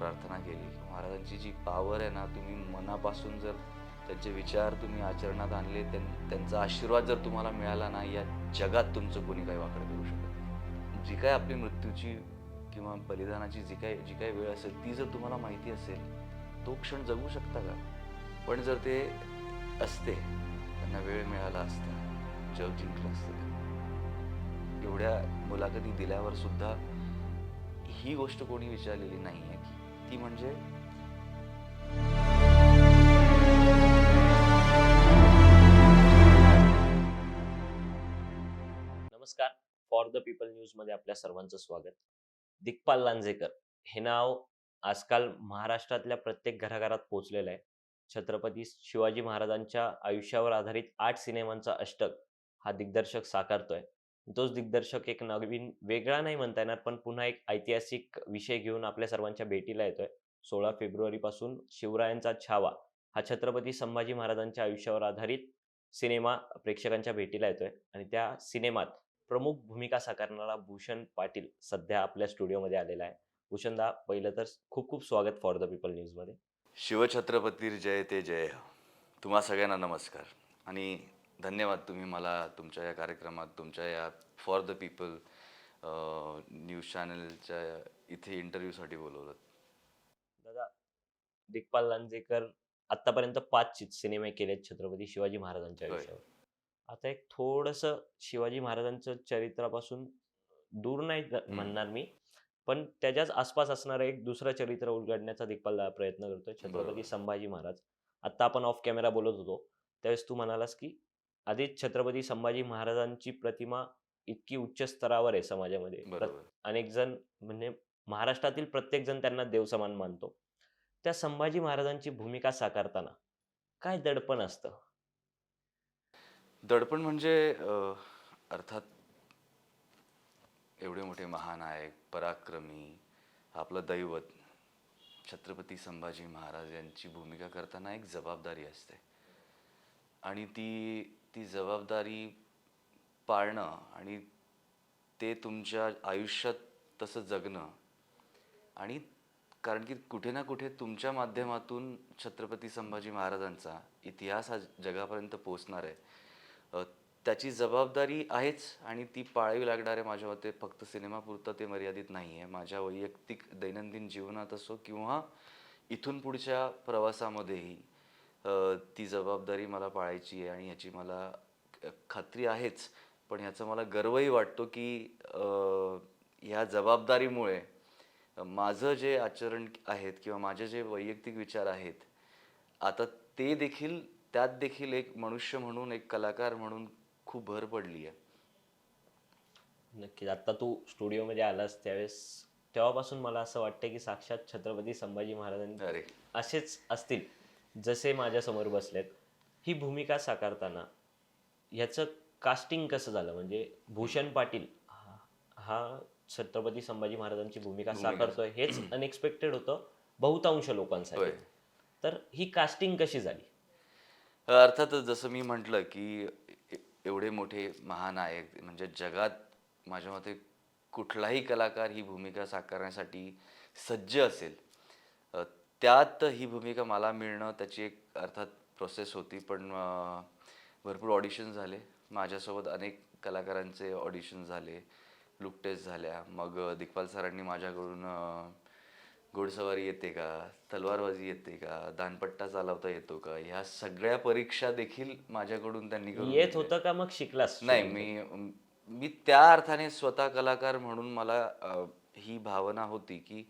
प्रार्थना केली. महाराजांची जी पावर आहे ना तुम्ही मनापासून जर त्यांचे विचार तुम्ही आचरणात आणले त्यांचा आशीर्वाद जर तुम्हाला मिळाला ना या जगात तुमचं कोणी काही वाकडं करू शकत नाही. जी काय आपली मृत्यूची किंवा बलिदानाची जी काय जी काय वेळ असेल ती जर तुम्हाला माहिती असेल तो क्षण जगू शकता का? पण जर ते असते त्यांना वेळ मिळाला असता जग जिंकलं असतं. एवढ्या मुलाखती दिल्यावर सुद्धा ही गोष्ट कोणी विचारलेली नाही. ती म्हणजे? नमस्कार. फॉर द पीपल न्यूजमध्ये आपल्या सर्वांचं स्वागत. दिग्पाल लांजेकर हे नाव आजकाल महाराष्ट्रातल्या प्रत्येक घराघरात पोहोचलेलं आहे. छत्रपती शिवाजी महाराजांच्या आयुष्यावर आधारित आठ सिनेमांचा अष्टक हा दिग्दर्शक साकारतोय. तोच दिग्दर्शक एक नवीन वेगळा नाही म्हणता येणार पण पुन्हा एक ऐतिहासिक विषय घेऊन आपल्या सर्वांच्या भेटीला येतोय. सोळा फेब्रुवारीपासून शिवरायांचा छावा हा छत्रपती संभाजी महाराजांच्या आयुष्यावर आधारित सिनेमा प्रेक्षकांच्या भेटीला येतोय. आणि त्या सिनेमात प्रमुख भूमिका साकारणारा भूषण पाटील सध्या आपल्या स्टुडिओमध्ये आलेला आहे. भूषणदा पहिलं तर खूप खूप स्वागत फॉर द पीपल न्यूजमध्ये. शिवछत्रपती जय ते जय हो. तुम्हा सगळ्यांना नमस्कार. आणि धन्यवाद तुम्ही मला तुमच्या या कार्यक्रमात तुमच्या या फॉर द पीपल न्यूज चॅनलच्या इथे इंटरव्ह्यूसाठी बोलवलं दादा दिग्पाल लांजेकर आतापर्यंत पाच सिनेमे केलेत छत्रपती शिवाजी महाराजांच्या. आयुष्यावर आता एक थोडस शिवाजी महाराजांचं चरित्रापासून दूर नाही. म्हणणार मी पण त्याच्याच आसपास असणारं एक दुसरं चरित्र उलगडण्याचा दिग्पाल प्रयत्न करतोय. छत्रपती संभाजी महाराज आता आपण ऑफ कॅमेरा बोलत होतो त्यावेळेस तू म्हणालास की आधीच छत्रपती संभाजी महाराजांची प्रतिमा इतकी उच्च स्तरावर आहे समाजामध्ये. अनेक जण म्हणजे महाराष्ट्रातील प्रत्येक जण त्यांना देवसमान मानतो. त्या संभाजी महाराजांची भूमिका साकारताना काय दडपण असतं? दडपण म्हणजे अर्थात एवढे मोठे महानायक पराक्रमी आपलं दैवत छत्रपती संभाजी महाराज यांची भूमिका करताना एक जबाबदारी असते. आणि ती ती जबाबदारी पाळणं आणि ते तुमच्या आयुष्यात तसं जगणं. आणि कारण की कुठे ना कुठे तुमच्या माध्यमातून छत्रपती संभाजी महाराजांचा इतिहास हा जगापर्यंत पोचणार आहे. त्याची जबाबदारी आहेच आणि ती पाळावी लागणार आहे माझ्या मते फक्त सिनेमापुरतं ते मर्यादित नाही आहे माझ्या वैयक्तिक दैनंदिन जीवनात असो किंवा इथून पुढच्या प्रवासामध्येही. ती जबाबदारी मला पाळायची आहे आणि ह्याची मला खात्री आहेच. पण ह्याचा मला गर्वही वाटतो की ह्या जबाबदारीमुळे माझं जे आचरण आहेत किंवा माझे जे वैयक्तिक विचार आहेत आता ते देखील त्यात देखील एक मनुष्य म्हणून एक कलाकार म्हणून खूप भर पडली आहे. नक्कीच. आता तू स्टुडिओमध्ये आलास त्यावेळेस तेव्हापासून मला असं वाटतं की साक्षात छत्रपती संभाजी महाराजांनी असेच असतील. जसे माझ्यासमोर बसलेत ही भूमिका साकारताना ह्याचं कास्टिंग कसं झालं म्हणजे भूषण पाटील हा- छत्रपती संभाजी महाराजांची भूमिका. साकारतोय हेच अनएक्सपेक्टेड होतं बहुतांश लोकांसाठी. तर ही कास्टिंग कशी झाली अर्थातच जसं मी म्हटलं की एवढे मोठे महानायक म्हणजे जगात माझ्या मते कुठलाही कलाकार ही भूमिका साकारण्यासाठी सज्ज असेल त्यात ही भूमिका मला मिळणं त्याची एक अर्थात प्रोसेस होती. पण भरपूर ऑडिशन झाले. माझ्यासोबत अनेक कलाकारांचे ऑडिशन झाले. लुक टेस्ट झाल्या. मग दिग्पाल सरांनी माझ्याकडून घोडसवारी येते का? तलवारबाजी येते का? दानपट्टा चालवता येतो का? ह्या सगळ्या परीक्षा देखील माझ्याकडून त्यांनी येत. होतं का मग शिकलास? नाही मी मी त्या अर्थाने स्वतः कलाकार म्हणून मला ही भावना होती की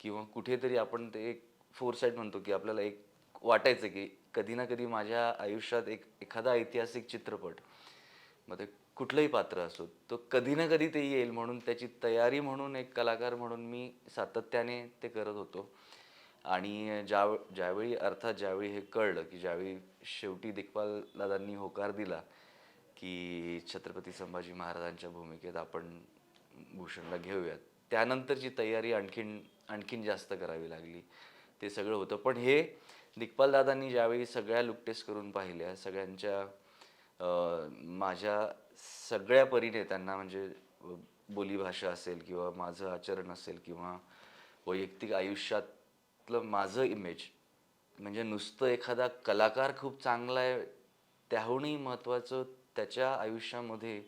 किंवा कुठेतरी आपण ते एक फोरसाईट म्हणतो की आपल्याला एक वाटायचं की कधी ना कधी माझ्या आयुष्यात एक एखादा ऐतिहासिक चित्रपट मग ते कुठलंही पात्र असो तो कधी ना कधी ते येईल म्हणून त्याची तयारी म्हणून एक कलाकार म्हणून मी सातत्याने ते करत होतो. आणि ज्या ज्यावेळी अर्थात ज्यावेळी हे कळलं की ज्यावेळी शेवटी दिग्पाल दादांनी होकार दिला की छत्रपती संभाजी महाराजांच्या भूमिकेत आपण भूषणला घेऊयात त्यानंतरची तयारी आणखीन आणखीन जास्त करावी लागली. ते सगळं होतं. पण हे दिग्पालदादांनी ज्यावेळी सगळ्या लुक टेस्ट करून पाहिल्या सगळ्यांच्या माझ्या सगळ्या परीने त्यांना म्हणजे बोलीभाषा असेल किंवा माझं आचरण असेल किंवा वैयक्तिक आयुष्यातलं माझं इमेज म्हणजे नुसतं एखादा कलाकार खूप चांगला आहे त्याहूनही महत्त्वाचं त्याच्या आयुष्यामध्ये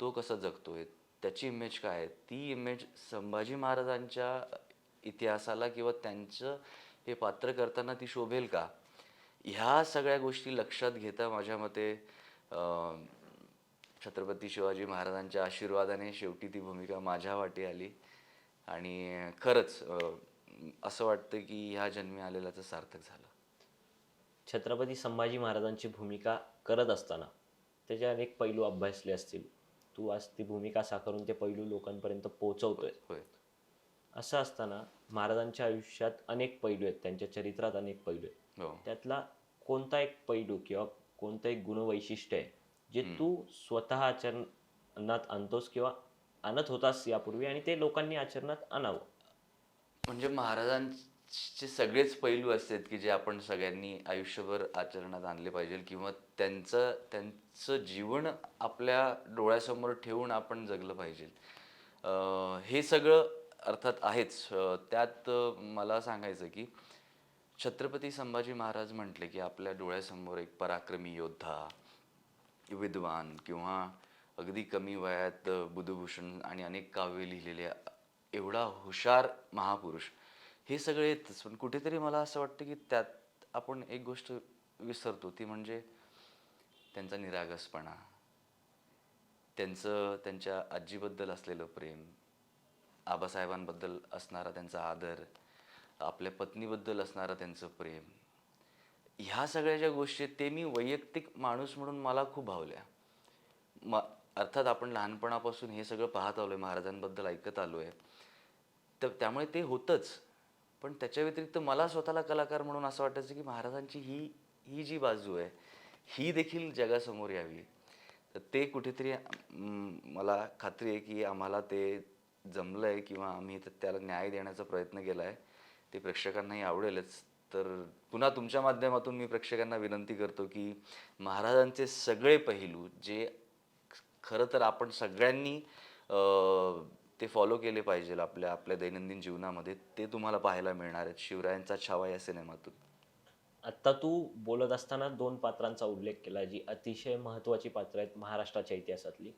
तो कसा जगतोय त्याची इमेज काय आहे ती इमेज संभाजी महाराजांच्या इतिहासाला किंवा त्यांचं हे पात्र करताना ती शोभेल का? ह्या सगळ्या गोष्टी लक्षात घेता माझ्या मते छत्रपती शिवाजी महाराजांच्या आशीर्वादाने शेवटी ती भूमिका माझ्या वाटी आली. आणि खरंच असं वाटतं की ह्या जन्मी आलेल्याचं सार्थक झालं. छत्रपती संभाजी महाराजांची भूमिका करत असताना त्याचे अनेक पैलू अभ्यासले असतील. तू आज ती भूमिका साकारून ते पैलू लोकांपर्यंत पोहोचवतोय. असं असताना महाराजांच्या आयुष्यात अनेक पैलू आहेत. त्यांच्या चरित्रात अनेक पैलू आहेत. हो. त्यातला कोणता एक पैलू किंवा कोणतं एक गुणवैशिष्ट्य आहे जे तू स्वतः आचरणात आणतोस किंवा आणत होतास यापूर्वी आणि ते लोकांनी आचरणात आणावं? म्हणजे महाराजांचे सगळेच पैलू असतात की जे आपण सगळ्यांनी आयुष्यभर आचरणात आणले पाहिजे किंवा त्यांचं त्यांचं जीवन आपल्या डोळ्यासमोर ठेवून आपण जगलं पाहिजे. हे सगळं अर्थात आहेच. त्यात मला सांगायचं की छत्रपती संभाजी महाराज म्हटले की आपल्या डोळ्यासमोर एक पराक्रमी योद्धा विद्वान किंवा अगदी कमी वयात बुधभूषण आणि अनेक काव्य लिहिलेले एवढा हुशार महापुरुष हे सगळे येतच. पण कुठेतरी मला असं वाटतं की त्यात आपण एक गोष्ट विसरतो ती म्हणजे त्यांचा निरागसपणा त्यांचं त्यांच्या आजीबद्दल असलेलं प्रेम आबासाहेबांबद्दल असणारा त्यांचा आदर आपल्या पत्नीबद्दल असणारं त्यांचं प्रेम ह्या सगळ्या ज्या गोष्टी आहेत ते मी वैयक्तिक माणूस म्हणून मला खूप भावल्या. म अर्थात आपण लहानपणापासून हे सगळं पाहत आलो आहे महाराजांबद्दल ऐकत आलो आहे तर त्यामुळे ते होतंच. पण त्याच्या व्यतिरिक्त मला स्वतःला कलाकार म्हणून असं वाटायचं की महाराजांची ही ही जी बाजू आहे ही देखील जगासमोर यावी. तर ते कुठेतरी मला खात्री आहे की आम्हाला ते जमलं आहे किंवा आम्ही तर त्याला न्याय देण्याचा प्रयत्न केला आहे ते प्रेक्षकांनाही आवडेलच. तर पुन्हा तुमच्या माध्यमातून मी प्रेक्षकांना विनंती करतो की महाराजांचे सगळे पैलू जे खरं तर आपण सगळ्यांनी ते फॉलो केले पाहिजे आपल्या आपल्या दैनंदिन जीवनामध्ये ते तुम्हाला पाहायला मिळणार आहेत. शिवरायांचा छावा या सिनेमातून. आत्ता तू बोलत असताना दोन पात्रांचा उल्लेख केला जी अतिशय महत्त्वाची पात्र आहेत महाराष्ट्राच्या इतिहासातली.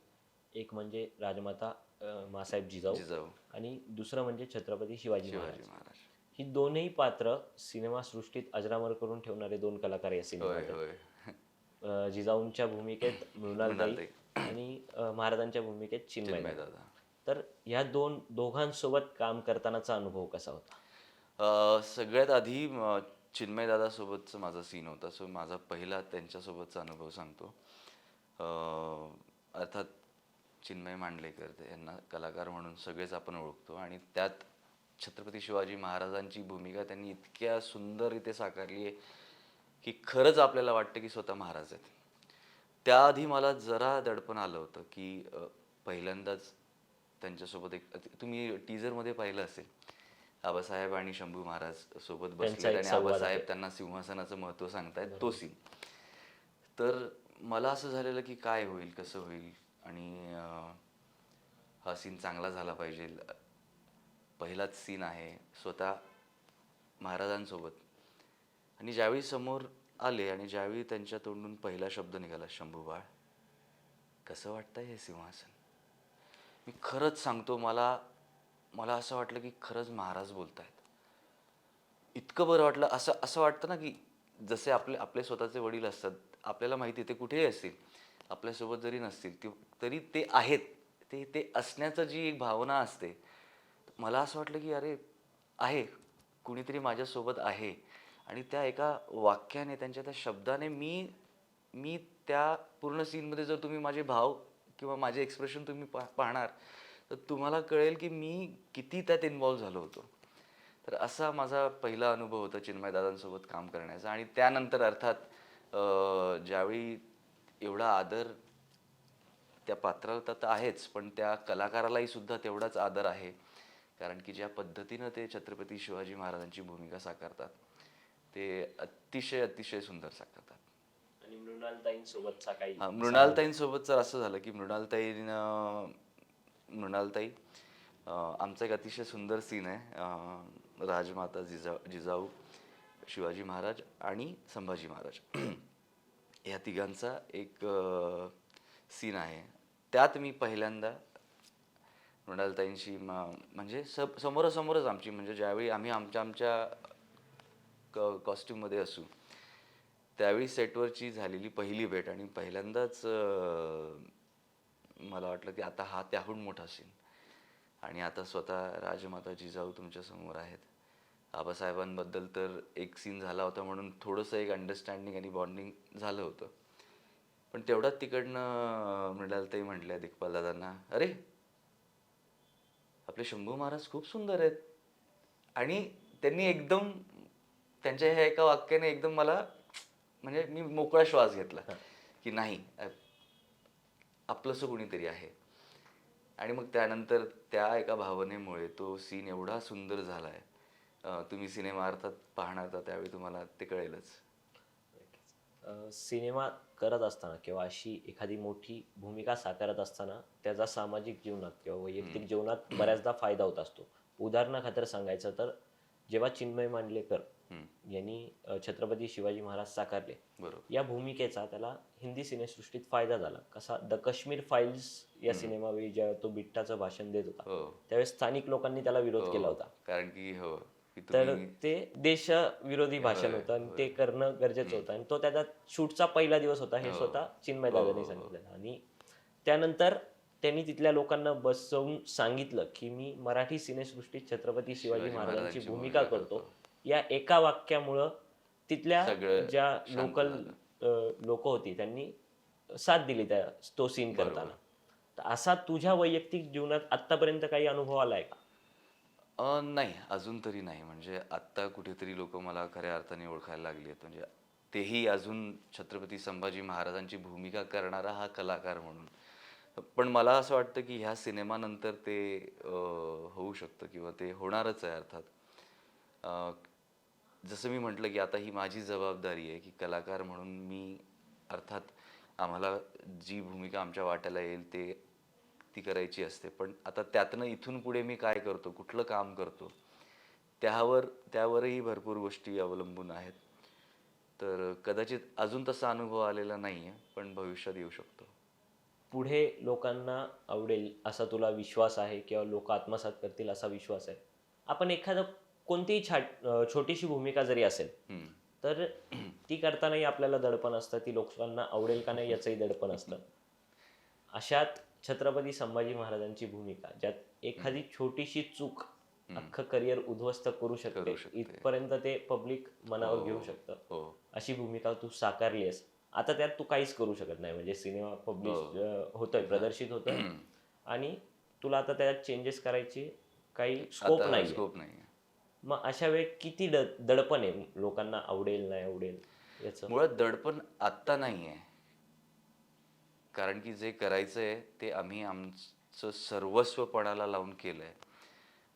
एक म्हणजे राजमाता मासाहेब जिजाऊ जिजाऊ. आणि दुसरं म्हणजे छत्रपती शिवाजी शिवाजी महाराज. महाराज. ही दोनही पात्र सिनेमासृष्टीत अजरामर करून ठेवणारे दोन कलाकार या होय सिनेमात होय आहेत. अं, जिजाऊंच्या भूमिकेत मृणालताई मृणालताई. आणि अं, महाराजांच्या भूमिकेत चिन्मय चिन्मय दादा तर ह्या दोन दोघांसोबत काम करतानाचा अनुभव कसा होता? अ, सगळ्यात आधी म, चिन्मय दादासोबतचा माझा सीन होता. सो माझा पहिला त्यांच्यासोबतचा अनुभव सांगतो. अ, अर्थात चिन्मय मांडलेकर ते यांना कलाकार म्हणून सगळेच आपण ओळखतो. आणि त्यात छत्रपती शिवाजी महाराजांची भूमिका त्यांनी इतक्या सुंदर इथे साकारली आहे की खरंच आपल्याला वाटतं की स्वतः महाराज आहेत. त्याआधी मला जरा दडपण आलं होतं की पहिल्यांदाच त्यांच्यासोबत एक तुम्ही टीजरमध्ये पाहिलं असेल आबासाहेब आणि शंभू महाराज सोबत बसले आणि आबासाहेब. त्यांना सिंहासनाचं महत्त्व सांगतायत तो सीन तर मला असं झालेलं की काय होईल कसं होईल? आणि हा सीन चांगला झाला पाहिजे. पहिलाच सीन आहे स्वतः महाराजांसोबत. आणि ज्यावेळी समोर आले आणि ज्यावेळी त्यांच्या तोंडून पहिला शब्द निघाला शंभूबाळ कसं वाटतंय हे सिंहासन? मी खरंच सांगतो मला मला असं वाटलं की खरंच महाराज बोलतायत. इतकं बरं वाटलं असं असं वाटतं ना की जसे आपले आपले स्वतःचे वडील असतात आपल्याला माहिती आहे ते कुठेही असतील. आपल्यासोबत जरी नसतील ती तरी ते आहेत ते ते असण्याचं जी एक भावना असते मला असं वाटलं की अरे आहे कुणीतरी माझ्यासोबत आहे. आणि त्या एका वाक्याने त्यांच्या त्या शब्दाने मी मी त्या पूर्ण सीनमध्ये जर तुम्ही माझे भाव किंवा माझे एक्सप्रेशन तुम्ही पा पाहणार तर तुम्हाला कळेल की मी किती त्यात इन्वॉल्व्ह झालो होतो. तर असा माझा पहिला अनुभव होता चिन्मयदादांसोबत काम करण्याचा. आणि त्यानंतर अर्थात ज्यावेळी एवढा आदर त्या पात्राला तर आहेच पण त्या कलाकारालाही सुद्धा तेवढाच आदर आहे. कारण की ज्या पद्धतीनं ते छत्रपती शिवाजी महाराजांची भूमिका साकारतात ते अतिशय अतिशय सुंदर साकारतात. आणि मृणालताईंसोबतचा काही हा मृणालताईंसोबत तर असं झालं की मृणालताईनं मृणालताई अं, आमचा एक अतिशय सुंदर सीन आहे. अं, राजमाता जिजा जिजाऊ शिवाजी महाराज आणि संभाजी महाराज. या तिघांचा एक सीन आहे. त्यात मी पहिल्यांदा मृणालताईंशी म- म्हणजे स समोरासमोरच आमची म्हणजे ज्यावेळी आम्ही आमच्या आमच्या क कॉस्ट्यूममध्ये असू त्यावेळी सेटवरची झालेली पहिली भेट आणि पहिल्यांदाच मला वाटलं की आता हा त्याहून मोठा सीन आणि आता स्वतः राजमाता जिजाऊ तुमच्यासमोर आहेत. आबासाहेबांबद्दल तर एक सीन झाला होता म्हणून थोडंसं एक अंडरस्टँडिंग आणि बॉन्डिंग झालं होतं. पण तेवढ्यात तिकडनं मृणालताई म्हटल्या दिग्पाल दादांना अरे आपले शंभू महाराज खूप सुंदर आहेत. आणि त्यांनी एकदम त्यांच्या ह्या एका वाक्याने एकदम मला म्हणजे मी मोकळा श्वास घेतला की नाही आपलंसं कुणीतरी आहे. आणि मग त्यानंतर त्या एका भावनेमुळे तो सीन एवढा सुंदर झालाय अ, तुम्ही सिनेमा अर्थात पाहणार तर त्यावेळी तुम्हाला ते कळेलच. सिनेमा करत असताना किंवा अशी एखादी मोठी भूमिका साकारत असताना त्याचा सामाजिक जीवनात किंवा वैयक्तिक जीवनात बऱ्याचदा फायदा होत असतो. उदाहरणाखातर सांगायचं तर जेव्हा चिन्मय मांडलेकर यांनी छत्रपती शिवाजी महाराज साकारले बरोबर. या भूमिकेचा त्याला हिंदी सिनेसृष्टीत फायदा झाला. कसा द काश्मीर फाईल्स या सिनेमावेळी जेव्हा तो बिट्टाचं भाषण देत होता हो. त्यावेळेस स्थानिक लोकांनी त्याला विरोध केला हो, होता. कारण की हो. की तर ते देशविरोधी भाषण होतं आणि ते करणं गरजेचं होतं. आणि तो त्याचा शूटचा पहिला दिवस होता हे स्वतः चिन्मय दादांनी सांगितलं आणि त्यानंतर त्यांनी तिथल्या लोकांना बसवून सांगितलं की मी मराठी सिनेसृष्टीत छत्रपती शिवाजी महाराजांची भूमिका करतो. या एका वाक्यामुळं तिथल्या ज्या लोकल. लोक होती त्यांनी साथ दिली त्या तो सीन करताना. तर असा तुझ्या वैयक्तिक जीवनात आतापर्यंत काही अनुभव आलाय का? नाही अजून तरी नाही. म्हणजे आत्ता कुठेतरी लोक मला खऱ्या अर्थाने ओळखायला लागली आहेत. म्हणजे तेही अजून छत्रपती संभाजी महाराजांची भूमिका करणारा हा कलाकार म्हणून. पण मला असं वाटतं की ह्या सिनेमानंतर ते होऊ शकतं किंवा ते होणारच आहे अर्थात. जसं मी म्हटलं की आता ही माझी जबाबदारी आहे की कलाकार म्हणून मी अर्थात आम्हाला जी भूमिका आमच्या वाट्याला येईल ते ती करायची असते. पण आता त्यातनं इथून पुढे मी काय करतो? कुठलं काम करतो? त्यावर त्यावरही भरपूर गोष्टी अवलंबून आहेत. तर कदाचित अजून तसा अनुभव आलेला नाही आहे पण भविष्यात येऊ शकतो. पुढे लोकांना आवडेल असा तुला विश्वास आहे किंवा लोक आत्मसात करतील असा विश्वास आहे? आपण एखादं कोणतीही छाट छोटीशी भूमिका जरी असेल. तर ती करतानाही आपल्याला दडपण असतं ती लोकांना आवडेल का नाही याचंही दडपण असतं. अशात छत्रपती संभाजी महाराजांची भूमिका ज्यात एखादी छोटीशी चूक अख्खं करिअर उद्ध्वस्त करू शकते. इथपर्यंत ते पब्लिक मनावर घेऊ शकतं. हो. अशी भूमिका तू साकारलीस आता त्यात तू काहीच करू शकत नाही म्हणजे सिनेमा पब्लिश होतोय प्रदर्शित होतोय. आणि तुला आता त्यात चेंजेस करायची काही स्कोप नाही स्कोप नाही मग अशा वेळी किती दडपण आहे? लोकांना आवडेल नाही आवडेल याचं? मुळात दडपण आत्ता नाही आहे कारण की जे करायचं आहे ते आम्ही आमचं सर्वस्वपणाला लावून केलं आहे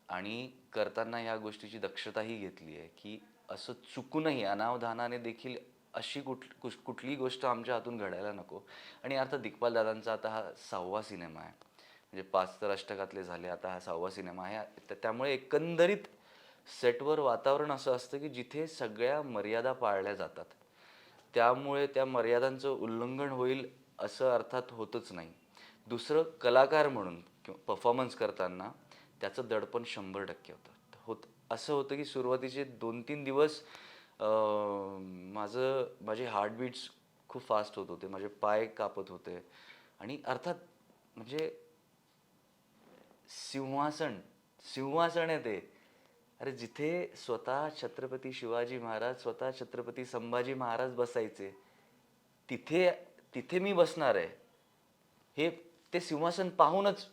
आणि करताना या गोष्टीची दक्षताही घेतली आहे की असं चुकूनही अनावधानाने देखील अशी कुठ कुश- कुठलीही गोष्ट आमच्या हातून घडायला नको. आणि अर्थात दिग्पाल दादांचा आता हा सहावा सिनेमा आहे. म्हणजे पाच तर अष्टकातले झाले आता हा सहावा सिनेमा आहे. त्यामुळे एकंदरीत सेटवर वातावरण असं असतं की जिथे सगळ्या मर्यादा पाळल्या जातात. त्यामुळे त्या मर्यादांचं उल्लंघन होईल असं अर्थात होतच नाही. दुसरं कलाकार म्हणून किंवा परफॉर्मन्स करताना त्याचं दडपण शंभर टक्के होतं. होत असं होतं की सुरुवातीचे दोन तीन दिवस माझं माझे हार्टबीट्स खूप फास्ट होत होते माझे पाय कापत होते. आणि अर्थात म्हणजे सिंहासन सिंहासन आहे ते. अरे जिथे स्वतः छत्रपती शिवाजी महाराज स्वतः छत्रपती संभाजी महाराज बसायचे तिथे तिथे मी बसणार आहे. हे ते सिंहासन पाहूनच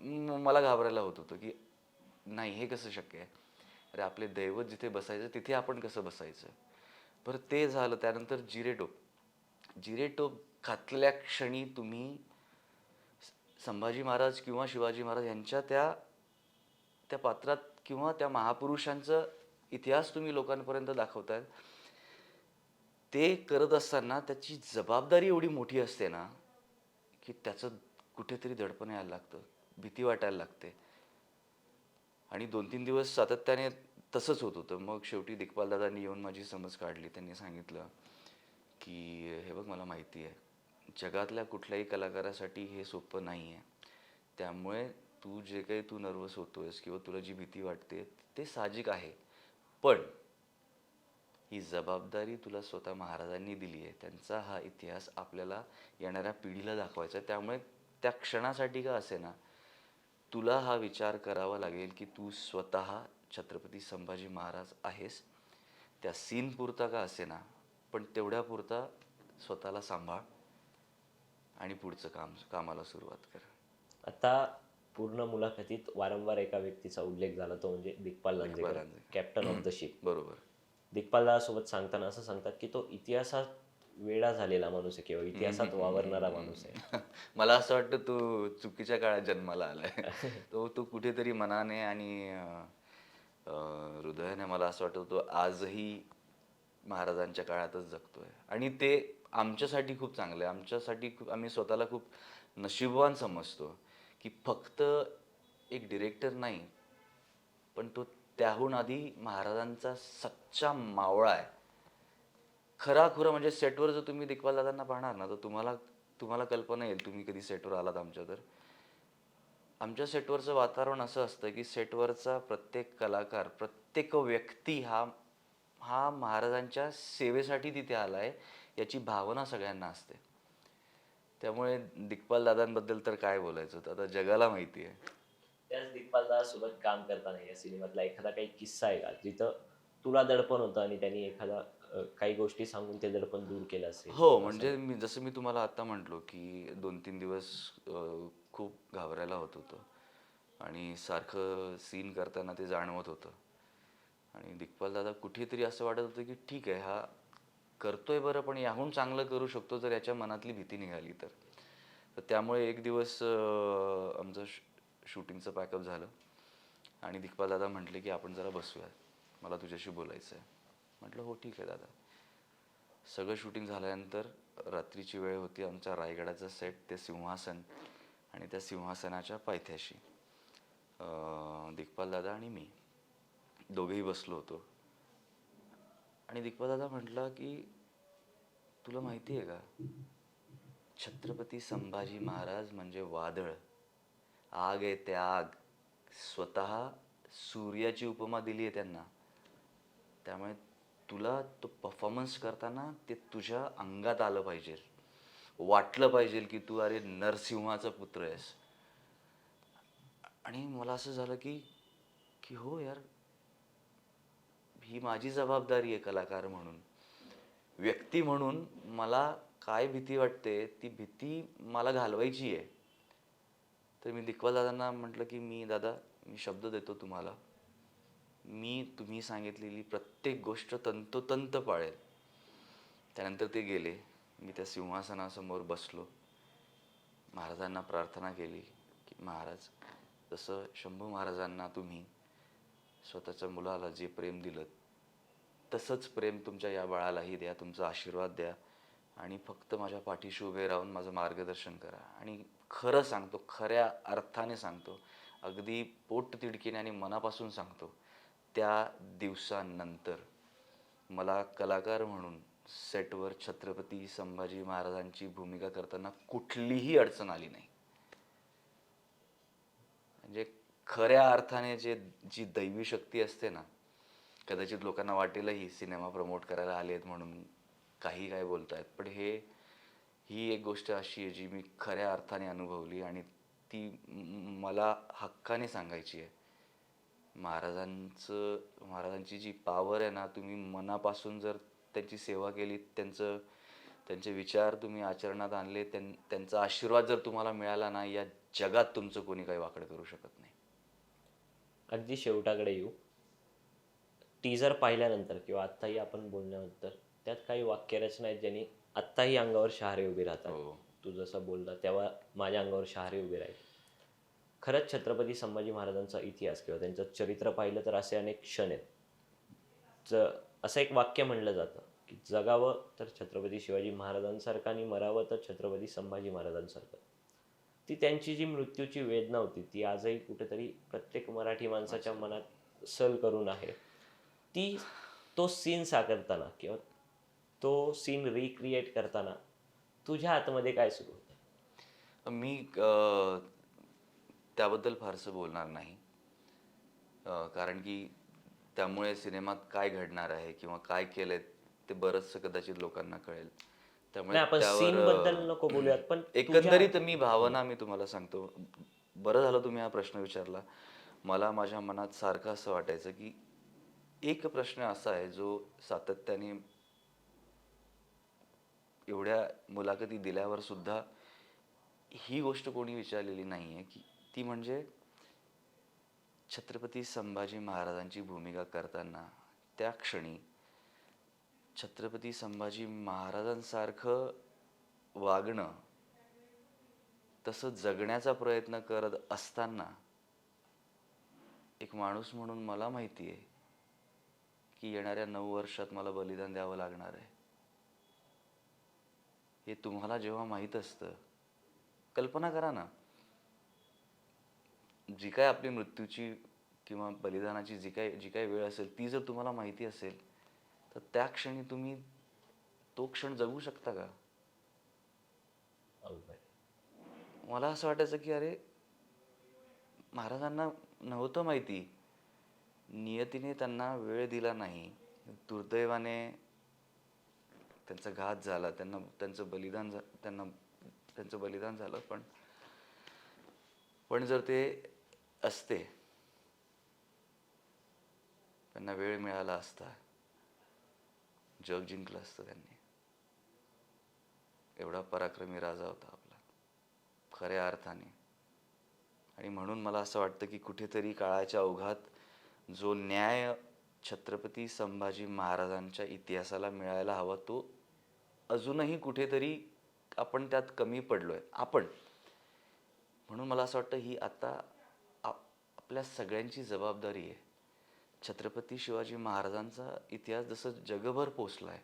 मला घाबरायला होत होतं की नाही हे कसं शक्य आहे? अरे आपले दैवत जिथे बसायचं तिथे आपण कसं बसायचं? बरं ते झालं. त्यानंतर जिरेटोप जिरेटोप घातल्या क्षणी तुम्ही संभाजी महाराज किंवा शिवाजी महाराज यांच्या त्या त्या पात्रात किंवा त्या महापुरुषांचं इतिहास तुम्ही लोकांपर्यंत दाखवताय. ते करत असताना त्याची जबाबदारी एवढी मोठी असते ना की त्याचं कुठेतरी दडपण यायला लागतं भीती वाटायला लागते. आणि दोन तीन दिवस सातत्याने तसंच होत होतं. मग शेवटी दिग्पाल दादांनी येऊन माझी समज काढली. त्यांनी सांगितलं की हे बघ मला माहिती आहे. जगातल्या कुठल्याही कलाकारासाठी हे सोपं नाही आहे त्यामुळे तू जे काही तू नर्वस होतोयस किंवा तुला जी भीती वाटते ते साहजिक आहे. पण ही जबाबदारी तुला स्वतः महाराजांनी दिली आहे. त्यांचा हा इतिहास आपल्याला येणाऱ्या पिढीला दाखवायचा आहे. त्यामुळे त्या क्षणासाठी का असे ना तुला हा विचार करावा लागेल की तू स्वतः छत्रपती संभाजी महाराज आहेस. त्या सीन पुरता का असे ना पण तेवढ्या पुरता स्वतःला सांभाळ आणि पुढचं काम कामाला सुरुवात कर. आता पूर्ण मुलाखतीत वारंवार एका व्यक्तीचा उल्लेख झाला तो म्हणजे Digpal Lanjekar. Captain of the ship बरोबर. दिग्पाल सोबत सांगताना असं सांगतात की तो इतिहासात वेळा झालेला माणूस आहे किंवा इतिहासात वावरणारा माणूस आहे. मला असं वाटतं तो चुकीच्या काळात जन्माला आलाय. तो तो कुठेतरी मनाने आणि हृदयाने मला असं वाटतं तो आजही महाराजांच्या काळातच जगतोय. आणि ते आमच्यासाठी खूप चांगलं आहे. आमच्यासाठी खूप आम्ही स्वतःला खूप नशीबवान समजतो की फक्त एक डिरेक्टर नाही पण तो त्याहून आधी महाराजांचा सच्चा मावळा आहे. खरा खुरा म्हणजे सेटवर जर तुम्ही दिग्पाल दादांना पाहणार ना तर तुम्हाला तुम्हाला कल्पना येईल तुम्ही कधी सेटवर आलात आमच्या तर. आमच्या सेटवरचं वातावरण असं असतं की सेटवरचा प्रत्येक कलाकार प्रत्येक व्यक्ती हा हा महाराजांच्या सेवेसाठी तिथे आलाय याची भावना सगळ्यांना असते. त्यामुळे दिग्पाल दादांबद्दल तर काय बोलायचं? आता जगाला माहिती आहे. त्याच दिग्पाल सोबत काम करताना या सिनेमातला एखादा काही किस्सा आहे का? जिथं तुला दडपण होतं आणि त्यांनी एखादा अं, काही गोष्टी सांगून ते दडपण दूर केलं असेल? हो म्हणजे मी जसं मी तुम्हाला आता म्हटलो की दोन तीन दिवस अं, खूप घाबरायला होत होतं. आणि सारखं सीन करताना ते जाणवत होतं. आणि दिग्पाल दादा कुठेतरी असं वाटत होतं की ठीक आहे हा करतोय बरं पण याहून चांगलं करू शकतो जर याच्या मनातली भीती निघाली तर. तर त्यामुळे एक दिवस अं, आमचं शूटिंगचं पॅकअप झालं. आणि दिग्पाल दादा म्हटले की आपण जरा बसूया. मला तुझ्याशी बोलायचं आहे म्हटलं हो ठीक आहे दादा. सगळं शूटिंग झाल्यानंतर रात्रीची वेळ होती आमच्या रायगडाचं सेट ते सिंहासन आणि त्या सिंहासनाच्या पायथ्याशी. दिग्पाल दादा आणि मी दोघेही बसलो होतो. आणि दिग्पाल दादा म्हटला की तुला माहिती आहे का? छत्रपती संभाजी महाराज म्हणजे वादळ. आग आहे त्या आग. स्वतः सूर्याची उपमा दिली आहे त्यांना. त्यामुळे तुला तो परफॉर्मन्स करताना ते तुझ्या अंगात आलं पाहिजे. वाटलं पाहिजे की तू अरे नरसिंहाचा पुत्र आहेस. आणि मला असं झालं की की हो यार ही माझी जबाबदारी आहे कलाकार म्हणून. व्यक्ती म्हणून मला काय भीती वाटते ती भीती मला घालवायची आहे. तर मी दिग्पाल दादांना म्हटलं की मी दादा मी शब्द देतो तुम्हाला. मी तुम्ही सांगितलेली प्रत्येक गोष्ट तंतोतंत पाळेल. त्यानंतर ते गेले. मी त्या सिंहासनासमोर बसलो. महाराजांना प्रार्थना केली की महाराज जसं शंभू महाराजांना तुम्ही स्वतःच्या मुलाला जे प्रेम दिलं तसंच प्रेम तुमच्या या बाळालाही द्या तुमचा आशीर्वाद द्या आणि फक्त माझ्या पाठीशी उभे राहून माझं मार्गदर्शन करा. आणि खरं सांगतो खऱ्या अर्थाने सांगतो अगदी पोट तिडकीने आणि मनापासून सांगतो त्या दिवसानंतर मला कलाकार म्हणून सेटवर छत्रपती संभाजी महाराजांची भूमिका करताना कुठलीही अडचण आली नाही. म्हणजे खऱ्या अर्थाने जे जी दैवी शक्ती असते ना कदाचित लोकांना वाटेलही सिनेमा प्रमोट करायला आले आहेत म्हणून काही काय बोलतायत पण हे ही एक गोष्ट अशी आहे जी मी खऱ्या अर्थाने अनुभवली आणि ती मला हक्काने सांगायची आहे. महाराजांचं महाराजांची जी पावर आहे ना तुम्ही मनापासून जर त्यांची सेवा केली त्यांचं त्यांचे विचार तुम्ही आचरणात आणले त्यां त्यांचा आशीर्वाद जर तुम्हाला मिळाला ना या जगात तुमचं कोणी काही वाकडं करू शकत नाही. अगदी शेवटाकडे येऊ. टीजर पाहिल्यानंतर किंवा आत्ताही आपण बोलल्यानंतर त्यात काही वाक्यरचना आहेत ज्यांनी आत्ताही अंगावर शहारे उभे राहतात. हो. तू जसं बोलला तेव्हा माझ्या अंगावर शहारे उभे राहील. खरंच छत्रपती संभाजी महाराजांचा इतिहास किंवा त्यांचं चरित्र पाहिलं तर असे अनेक क्षण आहेत. ज असं एक वाक्य म्हणलं जातं की जगावं तर छत्रपती शिवाजी महाराजांसारखं आणि मरावं तर छत्रपती संभाजी महाराजांसारखं. ती त्यांची जी मृत्यूची वेदना होती ती आजही कुठेतरी प्रत्येक मराठी माणसाच्या मनात सल करून आहे. ती तो सीन साकारताना किंवा तो सीन रिक्रिएट करताना तुझ्या आतमध्ये काय सुरू होतं? मी त्याबद्दल फारसं बोलणार नाही. कारण की त्यामुळे सिनेमात काय घडणार आहे किंवा काय केलंय ते बरंचसं कदाचित लोकांना कळेल. त्यामुळे नको बोलूयात पण एकंदरीत मी भावना मी तुम्हाला सांगतो. बरं झालं तुम्ही हा प्रश्न विचारला. मला माझ्या मनात सारखं असं वाटायचं की एक प्रश्न असा आहे जो सातत्याने एवढ्या मुलाखती दिल्यावर सुद्धा ही गोष्ट कोणी विचारलेली नाही आहे की ती म्हणजे छत्रपती संभाजी महाराजांची भूमिका करताना त्या क्षणी छत्रपती संभाजी महाराजांसारखं वागणं तसं जगण्याचा प्रयत्न करत असताना एक माणूस म्हणून मला माहिती आहे की येणाऱ्या नऊ वर्षात मला बलिदान द्यावं लागणार आहे. हे तुम्हाला जेव्हा माहीत असतं कल्पना करा ना. जी काय आपली मृत्यूची किंवा बलिदानाची जी काय जी काय वेळ असेल ती जर तुम्हाला माहिती असेल तर त्या क्षणी तुम्ही तो क्षण जगू शकता का. मला असं वाटायचं की अरे महाराजांना नव्हतं माहिती. नियतीने त्यांना वेळ दिला नाही. दुर्दैवाने त्यांचा घात झाला त्यांना त्यांचं बलिदान त्यांना त्यांचं बलिदान झालं पण पण जर ते असते त्यांना वेळ मिळाला असता जग जिंकलं असतं त्यांनी. एवढा पराक्रमी राजा होता आपला खऱ्या अर्थाने. आणि म्हणून मला असं वाटतं की कुठेतरी काळाच्या अवघात जो न्याय छत्रपती संभाजी महाराजांच्या इतिहासाला मिळायला हवा तो अजूनही कुठेतरी आपण त्यात कमी पडलोय. आपण. म्हणून मला असं वाटतं ही आता आप- आपल्या सगळ्यांची जबाबदारी आहे. छत्रपती शिवाजी महाराजांचा इतिहास जसं जगभर पोचला आहे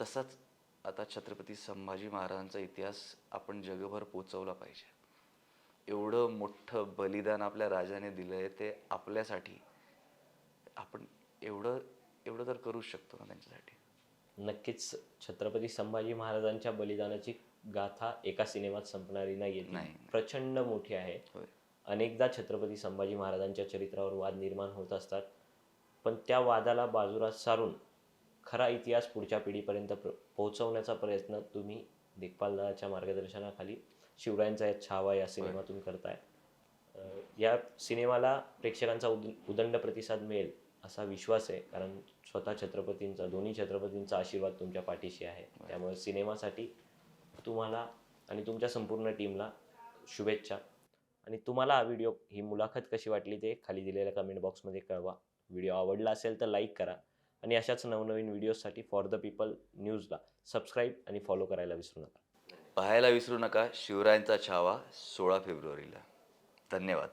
तसाच आता छत्रपती संभाजी महाराजांचा इतिहास आपण जगभर पोचवला पाहिजे. एवढं मोठं बलिदान आपल्या राजाने दिलं आहे ते आपल्यासाठी. आपण एवढं एवढं तर करूच शकतो ना त्यांच्यासाठी. नक्कीच छत्रपती संभाजी महाराजांच्या बलिदानाची गाथा एका सिनेमात संपणारी नाहीये. नाही. प्रचंड मोठी आहे. होय. अनेकदा छत्रपती संभाजी महाराजांच्या चरित्रावर वाद निर्माण होत असतात. पण त्या वादाला बाजूला सारून खरा इतिहास पुढच्या पिढीपर्यंत प्र- पोहोचवण्याचा प्रयत्न तुम्ही दिग्पालदाच्या मार्गदर्शनाखाली शिवरायांचा या छावा या सिनेमातून करताय. अं, या सिनेमाला प्रेक्षकांचा उद उदंड प्रतिसाद मिळेल. असा विश्वास आहे. कारण स्वतः छत्रपतींचा दोन्ही छत्रपतींचा आशीर्वाद तुमच्या पाठीशी आहे. त्यामुळे सिनेमासाठी तुम्हाला आणि तुमच्या संपूर्ण टीमला शुभेच्छा. आणि तुम्हाला हा व्हिडिओ ही मुलाखत कशी वाटली ते खाली दिलेल्या कमेंट बॉक्समध्ये कळवा. व्हिडिओ आवडला असेल तर लाईक करा. आणि अशाच नवनवीन व्हिडिओसाठी फॉर द पीपल न्यूजला सबस्क्राईब आणि फॉलो करायला विसरू नका. पाहायला विसरू नका. शिवरायांचा छावा सोळा फेब्रुवारीला. धन्यवाद.